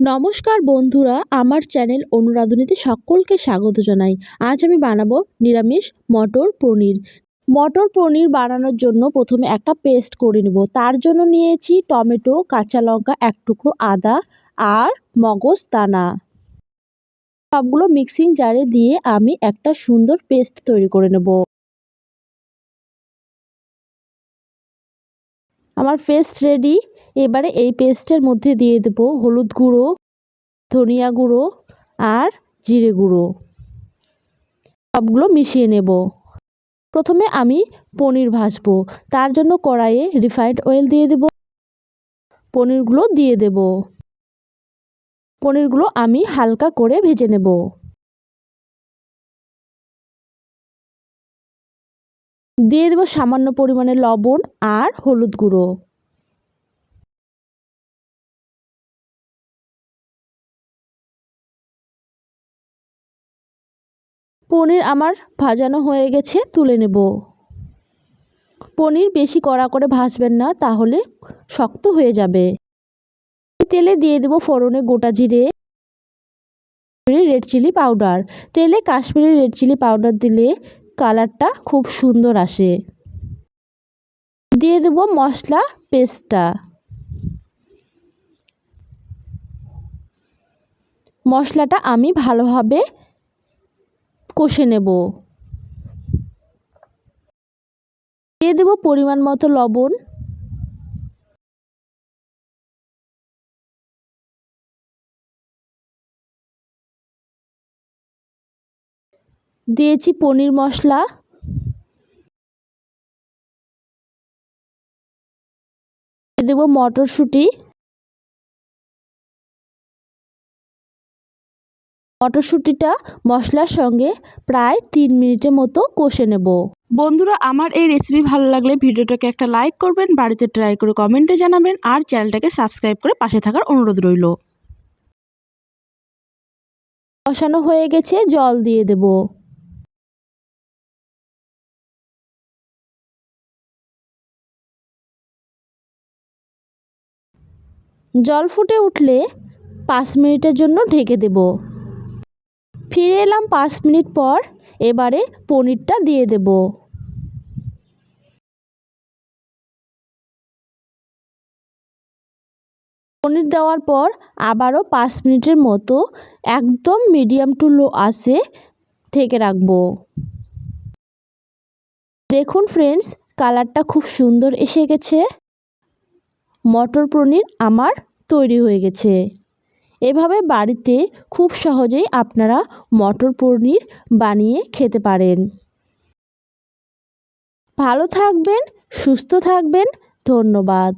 নমস্কার বন্ধুরা, আমার চ্যানেল অনুরাধনীতে সকলকে স্বাগত জানাই। আজ আমি বানাবো নিরামিষ মটর পনির। মটর পনির বানানোর জন্য প্রথমে একটা পেস্ট করে নেব। তার জন্য নিয়েছি টমেটো, কাঁচা লঙ্কা, এক টুকরো আদা আর মগজ দানা। সবগুলো মিক্সিং জারে দিয়ে আমি একটা সুন্দর পেস্ট তৈরি করে নেব। আমার পেস্ট রেডি এবারে এই পেস্টের মধ্যে দিয়ে দেবো হলুদ গুঁড়ো, ধনিয়া গুঁড়ো আর জিরে গুঁড়ো। সবগুলো মিশিয়ে নেব। প্রথমে আমি পনির ভাজবো। তার জন্য কড়াইয়ে রিফাইন্ড অয়েল দিয়ে দেব। পনিরগুলো দিয়ে দেব। পনিরগুলো আমি হালকা করে ভেজে নেব। দিয়ে দেবো সামান্য পরিমাণে লবণ আর হলুদ গুঁড়ো। পনির আমার ভাজানো হয়ে গেছে, তুলে নেব। পনির বেশি কড়া করে ভাজবেন না, তাহলে শক্ত হয়ে যাবে। তেলে দিয়ে দেব ফোড়নে গোটা জিরে। Red chilli powder. তেলে কাশ্মীরি রেড চিলি পাউডার দিলে কালারটা খুব সুন্দর আসে। দিয়ে দেব মশলা, পেস্টটা। মশলাটা আমি ভালোভাবে কষে নেব। দিয়ে দেব পরিমাণ মতো লবণ। দিয়েছি পনির মশলা। দেবো মটরশুঁটি। মটরশুঁটিটা মশলার সঙ্গে প্রায় তিন মিনিটের মতো কষে নেব। বন্ধুরা, আমার এই রেসিপি ভালো লাগলে ভিডিওটাকে একটা লাইক করবেন, বাড়িতে ট্রাই করে কমেন্টে জানাবেন, আর চ্যানেলটাকে সাবস্ক্রাইব করে পাশে থাকার অনুরোধ রইল। কষানো হয়ে গেছে, জল দিয়ে দেব। জল ফুটে উঠলে পাঁচ মিনিটের জন্য ঢেকে দেব। ফিরে এলাম পাঁচ মিনিট পর এবারে পনিরটা দিয়ে দেব। পনির দেওয়ার পর আবারও পাঁচ মিনিটের মতো একদম মিডিয়াম টু লো আসে ঢেকে রাখব। দেখুন ফ্রেন্ডস, কালারটা খুব সুন্দর এসে গেছে। মটর পনির আমার তৈরি হয়ে গেছে। এভাবে বাড়িতে খুব সহজেই আপনারা মটর পনির বানিয়ে খেতে পারেন। ভালো থাকবেন, সুস্থ থাকবেন, ধন্যবাদ।